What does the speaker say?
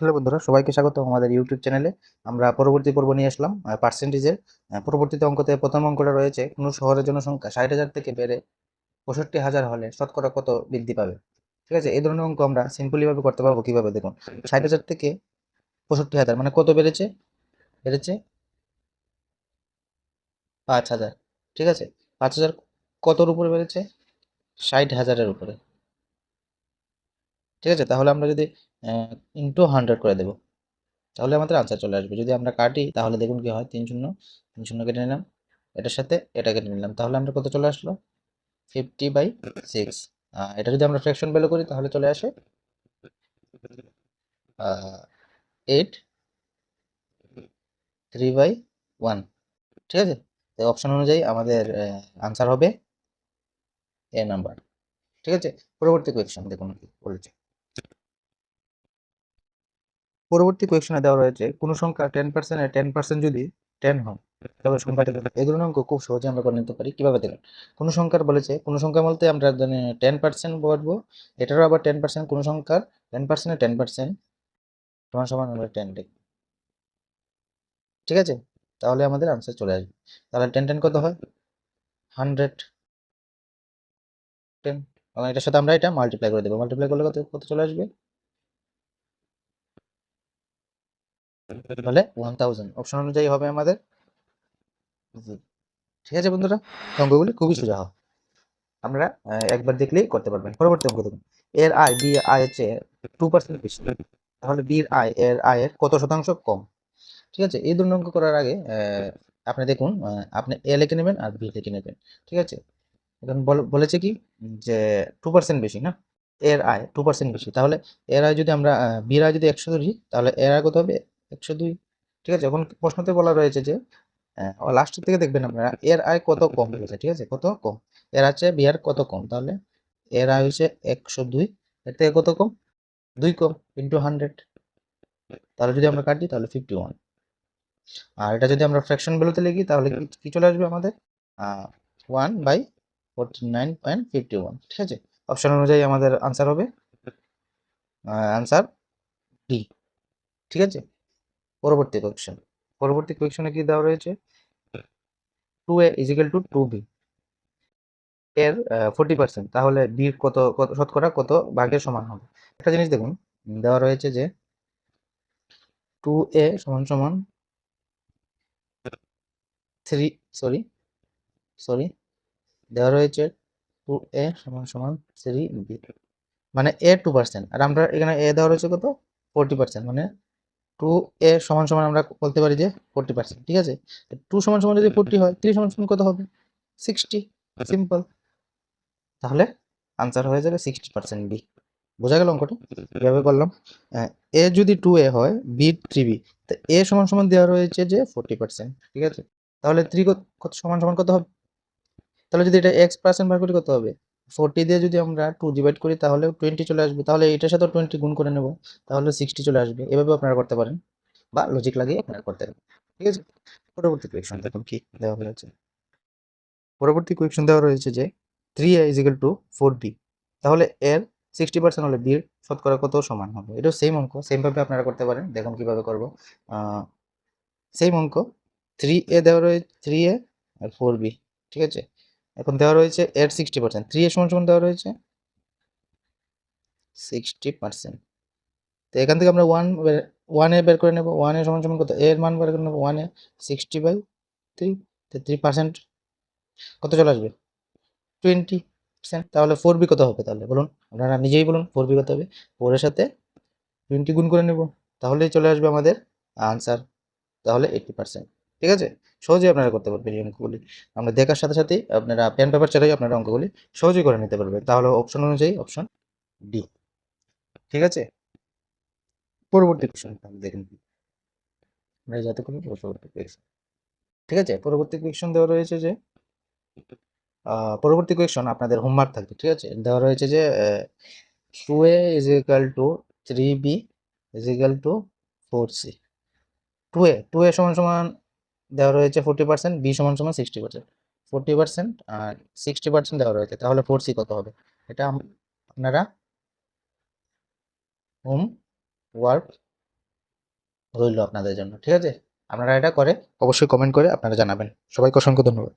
Hello বন্ধুরা, সবাইকে স্বাগত আমাদের ইউটিউব চ্যানেলে আমরা পরবর্তী পর্ব নিয়ে আসলাম পার্সেন্টেজের পরবর্তীতে অঙ্কতে প্রথম অঙ্কটা রয়েছে, কোনো শহরের জনসংখ্যা ষাট হাজার থেকে বেড়ে পঁয়ষট্টি হাজার হলে শতকরা কত বৃদ্ধি পাবে? ঠিক আছে, এই ধরনের অঙ্ক আমরা সিম্পলিভাবে করতে পারব কীভাবে দেখুন। ষাট হাজার থেকে পঁয়ষট্টি হাজার মানে কত বেড়েছে? বেড়েছে পাঁচ হাজার, ঠিক আছে? পাঁচ হাজার কতর উপরে বেড়েছে? ষাট হাজারের উপরে। ঠিক আছে, তাহলে আমরা যদি ইন্টু হান্ড্রেড করে দেবো। তাহলে আমাদের আনসার চলে আসবে। যদি আমরা কাটি, তাহলে দেখুন কি হয়? তিন শূন্য তিন শূন্য কেটে নিলাম। এটার সাথে এটা কেটে নিলাম। তাহলে আমরা কত চলে আসলো? ফিফটি বাই সিক্স এটা যদি আমরা ফ্র্যাকশন ভ্যালু করি, তাহলে চলে আসে এইট থ্রি বাই ওয়ান ঠিক আছে? তো অপশন অনুযায়ী আমাদের আনসার হবে এ নাম্বার ঠিক আছে? পরবর্তী কোয়েকশন দেখুন কি বলেছে। পরবর্তী কোয়েকশনে দেওয়া রয়েছে, কোনো সংখ্যা টেন পার্সেন্টে টেন পার্সেন্ট যদি টেন হয় তবে সংখ্যাটা এই ধরনের অঙ্ক খুব সহজে আমরা করে নিতে পারি। কীভাবে দেখেন কোনো সংখ্যার বলেছে, কোনো সংখ্যা বলতে আমরা টেন পার্সেন্ট বলব, এটারও আবার টেন পার্সেন্ট কোনো সংখ্যার টেন পার্সেন্টে টেন পার্সেন্ট সমান সমান আমরা টেন লিখব ঠিক আছে? তাহলে আমাদের আনসার চলে আসবে। তাহলে টেন টেন কত হয়? হান্ড্রেড টেন এবং এটার সাথে আমরা এটা মাল্টিপ্লাই করে দেবো। মাল্টিপ্লাই করলে কত কত চলে আসবে? তাহলে ওয়ান থাউজেন্ড অপশন অনুযায়ী হবে আমাদের। ঠিক আছে বন্ধুরা, অঙ্কগুলি খুবই সোজা হয়। আমরা একবার দেখলেই করতে পারবেন। পরবর্তী অঙ্ক দেখুন। এর আয়, বি আয়ের চেয়ে টু পার্সেন্ট বেশি। তাহলে বির আয়, এর আয়ের কত শতাংশ কম? ঠিক আছে? এই অঙ্ক করার আগে আপনি দেখুন আপনি এ লিখে নেবেন আর বি লিখে নেবেন। ঠিক আছে? এখন বলেছে কি? যে টু পার্সেন্ট বেশি, না? এর আয় টু পার্সেন্ট বেশি। তাহলে এর আয় যদি আমরা বির আয় যদি একশো ধরি, তাহলে এর আয় কত হবে? একশো দুই। ঠিক আছে, এখন প্রশ্নতে বলা রয়েছে যে লাস্টের থেকে দেখবেন আপনারা এর আয় কত কম হয়েছে, ঠিক আছে? কত কম? এর আছে বিয়ার কত কম? তাহলে এর আয় হচ্ছে একশো দুই। এর থেকে কত কম? দুই কম ইন্টু হান্ড্রেড তাহলে যদি আমরা কাটি, তাহলে ফিফটি ওয়ান আর এটা যদি আমরা ফ্র্যাকশন ভ্যালুতে লিখি, তাহলে কি চলে আসবে আমাদের? One by forty nine point fifty one ঠিক আছে? অপশন অনুযায়ী আমাদের আনসার হবে। আনসার ডি ঠিক আছে? পরবর্তী কোয়েকশন পরবর্তী কোয়েকশনে কি দেওয়া রয়েছে? Two A is equal to two B এর ফোর্টি পার্সেন্ট তাহলে বি কত কত, শতকরা কত ভাগের সমান হবে? একটা জিনিস দেখুন, দেওয়া রয়েছে যে টু এ সমান সমান থ্রি সরি সরি দেওয়া রয়েছে টু এ সমান সমান থ্রি বি মানে এ টু পার্সেন্ট আর আমরা এখানে এ দেওয়া রয়েছে কত? ফোরটি পার্সেন্ট মানে টু এ সমান সমান আমরা বলতে পারি যে ফোরটি পার্সেন্ট ঠিক আছে? টু সমান সমান যদি ফোরটি হয় থ্রি সমান সমান কত হবে? সিক্সটি সিম্পল তাহলে আনসার হয়ে যাবে সিক্সটি পার্সেন্ট বি বোঝা গেল অঙ্কটা? কীভাবে করলাম? এ যদি টু এ হয় বি থ্রি বি তো এ সমান সমান দেওয়া রয়েছে যে ফোরটি পার্সেন্ট ঠিক আছে? তাহলে থ্রি কত সমান সমান কত হবে? তাহলে যদি এটা এক্স পার্সেন্ট বার করি কত হবে? ফোরটি দিয়ে যদি আমরা টু ডিভাইড করি, তাহলে টোয়েন্টি চলে আসবে। তাহলে এটার সাথে টোয়েন্টি গুণ করে নেব, তাহলে সিক্সটি চলে আসবে। এভাবে আপনারা করতে পারেন বা লজিক লাগিয়ে আপনারা করতে পারেন। ঠিক আছে? পরবর্তী কোয়েকশন দেখুন কি দেওয়া হয়েছে। পরবর্তী কোয়েকশন দেওয়া রয়েছে যে three A is equal to four B তাহলে এর সিক্সটি পার্সেন্ট হলে বির শতকরা কত সমান হবে? এটাও সেম অঙ্ক সেমভাবে আপনারা করতে পারেন। দেখুন কীভাবে করব। সেম অঙ্ক। থ্রি এ দেওয়া রয়েছে থ্রি এ আর ফোর বি ঠিক আছে? এখন দেওয়া রয়েছে এর সিক্সটি পার্সেন্ট থ্রি এর সমান সমান দেওয়া রয়েছে সিক্সটি পার্সেন্ট তো এখান থেকে আমরা ওয়ান ওয়ান বের করে নেব। ওয়ানের সমান সমান কত? এর মান বের করে নেব ওয়ান সিক্সটি বাই থ্রি তো থ্রি পার্সেন্ট কত চলে আসবে? টোয়েন্টি পার্সেন্ট তাহলে ফোর বি কত হবে তাহলে? বলুন, আপনারা নিজেই বলুন ফোর বি কত হবে? ফোরের সাথে টোয়েন্টি গুণ করে নেব। তাহলেই চলে আসবে আমাদের আনসার তাহলে এইটটি পার্সেন্ট ঠিক আছে? সহজেই আপনারা করতে পারবেন এই অঙ্কগুলি। আমরা দেখার সাথে সাথেই আপনারা পেন পেপার চালাই আপনারা অঙ্কগুলি সহজেই করে নিতে পারবেন। তাহলে অপশন অনুযায়ী অপশন ডি ঠিক আছে? পরবর্তী কোয়েশন দেখেন আমরা যাতে করি পরবর্তী কোয়েশন ঠিক আছে? পরবর্তী কোয়েশন দেওয়া রয়েছে যে পরবর্তী কোয়েশন আপনাদের হোমওয়ার্ক থাকবে। ঠিক আছে? দেওয়া রয়েছে যে two A is equal to three B is equal to four C two A two A সমান সমান দেওয়া রয়েছে ফোর্টি পার্সেন্ট বি সমান সমান সিক্সটি পার্সেন্ট ফোর্টি পার্সেন্ট আর সিক্সটি পার্সেন্ট দেওয়া রয়েছে, তাহলে ফোর সি কত হবে? এটা আপনারা হোম ওয়ার্ক রইল আপনাদের জন্য, ঠিক আছে? আপনারা এটা করে অবশ্যই কমেন্ট করে আপনারা জানাবেন। সবাইকে অসংখ্য ধন্যবাদ।